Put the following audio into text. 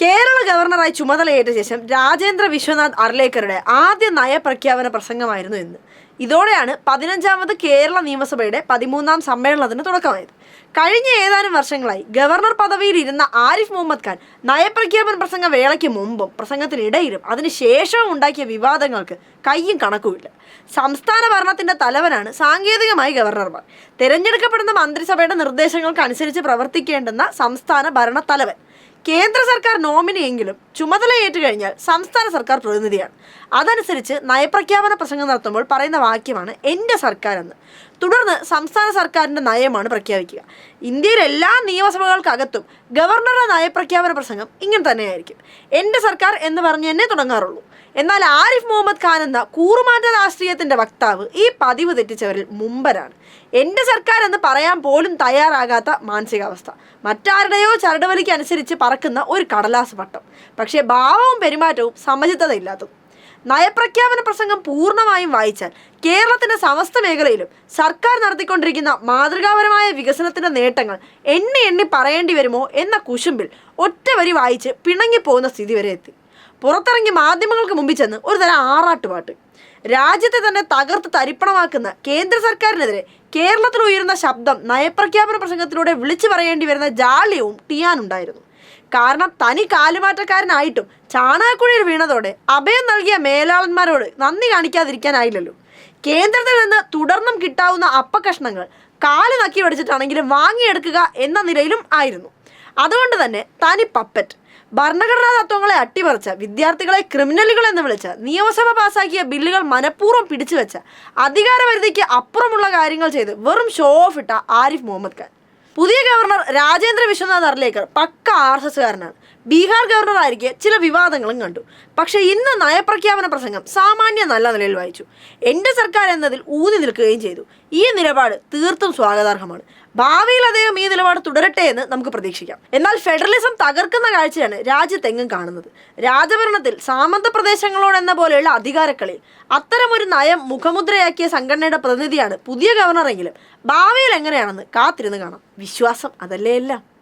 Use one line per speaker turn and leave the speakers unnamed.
കേരള ഗവർണറായി ചുമതലയേറ്റ ശേഷം രാജേന്ദ്ര വിശ്വനാഥ് അർലേക്കറുടെ ആദ്യ നയപ്രഖ്യാപന പ്രസംഗമായിരുന്നു ഇന്ന്. ഇതോടെയാണ് പതിനഞ്ചാമത് കേരള നിയമസഭയുടെ പതിമൂന്നാം സമ്മേളനത്തിന് തുടക്കമായത്. കഴിഞ്ഞ ഏതാനും വർഷങ്ങളായി ഗവർണർ പദവിയിൽ ഇരുന്ന ആരിഫ് മുഹമ്മദ് ഖാൻ നയപ്രഖ്യാപന പ്രസംഗ വേളയ്ക്ക് മുമ്പും പ്രസംഗത്തിനിടയിലും അതിനുശേഷവും ഉണ്ടാക്കിയ വിവാദങ്ങൾക്ക് കയ്യും കണക്കുമില്ല. സംസ്ഥാന ഭരണത്തിന്റെ തലവനാണ് സാങ്കേതികമായി ഗവർണർമാർ. തിരഞ്ഞെടുക്കപ്പെടുന്ന മന്ത്രിസഭയുടെ നിർദ്ദേശങ്ങൾക്ക് അനുസരിച്ച് പ്രവർത്തിക്കേണ്ടുന്ന സംസ്ഥാന ഭരണ തലവൻ കേന്ദ്ര സർക്കാർ നോമിനിയെങ്കിലും ചുമതലയേറ്റു കഴിഞ്ഞാൽ സംസ്ഥാന സർക്കാർ പ്രതിനിധിയാണ്. അതനുസരിച്ച് നയപ്രഖ്യാപന പ്രസംഗം നടത്തുമ്പോൾ പറയുന്ന വാക്യമാണ് എന്റെ സർക്കാർ എന്ന് തുടർന്ന് സംസ്ഥാന സർക്കാരിന്റെ നയമാണ് പ്രഖ്യാപിക്കുക. ഇന്ത്യയിലെ എല്ലാ നിയമസഭകൾക്കകത്തും ഗവർണറുടെ നയപ്രഖ്യാപന പ്രസംഗം ഇങ്ങനെ തന്നെയായിരിക്കും. എന്റെ സർക്കാർ എന്ന് പറഞ്ഞ് തന്നെ തുടങ്ങാറുള്ളൂ. എന്നാൽ ആരിഫ് മുഹമ്മദ് ഖാൻ എന്ന കൂറുമാറ്റ രാഷ്ട്രീയത്തിന്റെ വക്താവ് ഈ പതിവ് തെറ്റിച്ചവരിൽ മുമ്പരാണ്. എന്റെ സർക്കാർ എന്ന് പറയാൻ പോലും തയ്യാറാകാത്ത മാനസികാവസ്ഥ. മറ്റാരുടെയോ ചരടുവലിക്ക് അനുസരിച്ച് പറക്കുന്ന ഒരു കടലാസ് പട്ടം പക്ഷേ ഭാവവും പെരുമാറ്റവും സമചിത്തതയില്ലാത്തതും നയപ്രഖ്യാപന പ്രസംഗം പൂർണമായും വായിച്ചാൽ കേരളത്തിന്റെ സമസ്ത മേഖലയിലും സർക്കാർ നടത്തിക്കൊണ്ടിരിക്കുന്ന മാതൃകാപരമായ വികസനത്തിന്റെ നേട്ടങ്ങൾ എണ്ണി എണ്ണി പറയേണ്ടി വരുമോ എന്ന കുശുമ്പിൽ ഒറ്റ വരി വായിച്ച് പിണങ്ങിപ്പോകുന്ന സ്ഥിതി വരെ എത്തി. പുറത്തിറങ്ങി മാധ്യമങ്ങൾക്ക് മുമ്പിൽ ചെന്ന് ഒരു തരം ആറാട്ടുപാട്ട്. രാജ്യത്തെ തന്നെ തകർത്ത് തരിപ്പണമാക്കുന്ന കേന്ദ്ര സർക്കാരിനെതിരെ കേരളത്തിൽ ഉയരുന്ന ശബ്ദം നയപ്രഖ്യാപന പ്രസംഗത്തിലൂടെ വിളിച്ചു പറയേണ്ടി വരുന്ന ജാള്യവും ടിയാനുണ്ടായിരുന്നു. കാരണം തനി കാലുമാറ്റക്കാരനായിട്ടും ചാണകക്കുഴിയിൽ വീണതോടെ അഭയം നൽകിയ മേലാളന്മാരോട് നന്ദി കാണിക്കാതിരിക്കാനായില്ലല്ലോ. കേന്ദ്രത്തിൽ നിന്ന് തുടർന്നും കിട്ടാവുന്ന അപ്പകഷ്ണങ്ങൾ കാൽ നക്കി പഠിച്ചിട്ടാണെങ്കിലും വാങ്ങിയെടുക്കുക എന്ന നിലയിലും ആയിരുന്നു. അതുകൊണ്ട് തന്നെ തനി പപ്പറ്റ് ഭരണഘടനാ തത്വങ്ങളെ അട്ടിമറിച്ച വിദ്യാർത്ഥികളെ ക്രിമിനലുകൾ എന്ന് വിളിച്ച നിയമസഭ പാസാക്കിയ ബില്ലുകൾ മനഃപൂർവം പിടിച്ചുവെച്ച അധികാരപരിധിക്ക് അപ്പുറമുള്ള കാര്യങ്ങൾ ചെയ്ത് വെറും ഷോ ഓഫ് ഇട്ട ആരിഫ് മുഹമ്മദ് ഖാൻ. പുതിയ ഗവർണർ രാജേന്ദ്ര വിശ്വനാഥ് അർലേക്കർ പക്ക ആർ എസ് എസ്സുകാരനാണ് ബീഹാർ ഗവർണർ ആയിരിക്കെ ചില വിവാദങ്ങളും കണ്ടു. പക്ഷേ ഇന്ന് നയപ്രഖ്യാപന പ്രസംഗം സാമാന്യ നല്ല നിലയിൽ വായിച്ചു. എന്റെ സർക്കാർ എന്നതിൽ ഊന്നി നിൽക്കുകയും ചെയ്തു. ഈ നിലപാട് തീർത്തും സ്വാഗതാർഹമാണ്. ഭാവിയിൽ അദ്ദേഹം ഈ നിലപാട് തുടരട്ടെ എന്ന് നമുക്ക് പ്രതീക്ഷിക്കാം. എന്നാൽ ഫെഡറലിസം തകർക്കുന്ന കാഴ്ചയാണ് രാജ്യത്തെങ്ങും കാണുന്നത്. രാജഭരണത്തിൽ സാമന്ത പ്രദേശങ്ങളോടെന്ന പോലെയുള്ള അധികാരക്കളി അത്തരമൊരു നയം മുഖമുദ്രയാക്കിയ സംഘടനയുടെ പ്രതിനിധിയാണ് പുതിയ ഗവർണറെങ്കിലും. ഭാവിയിൽ എങ്ങനെയാണെന്ന് കാത്തിരുന്ന് കാണാം. വിശ്വാസം അതല്ലേ എല്ലാം?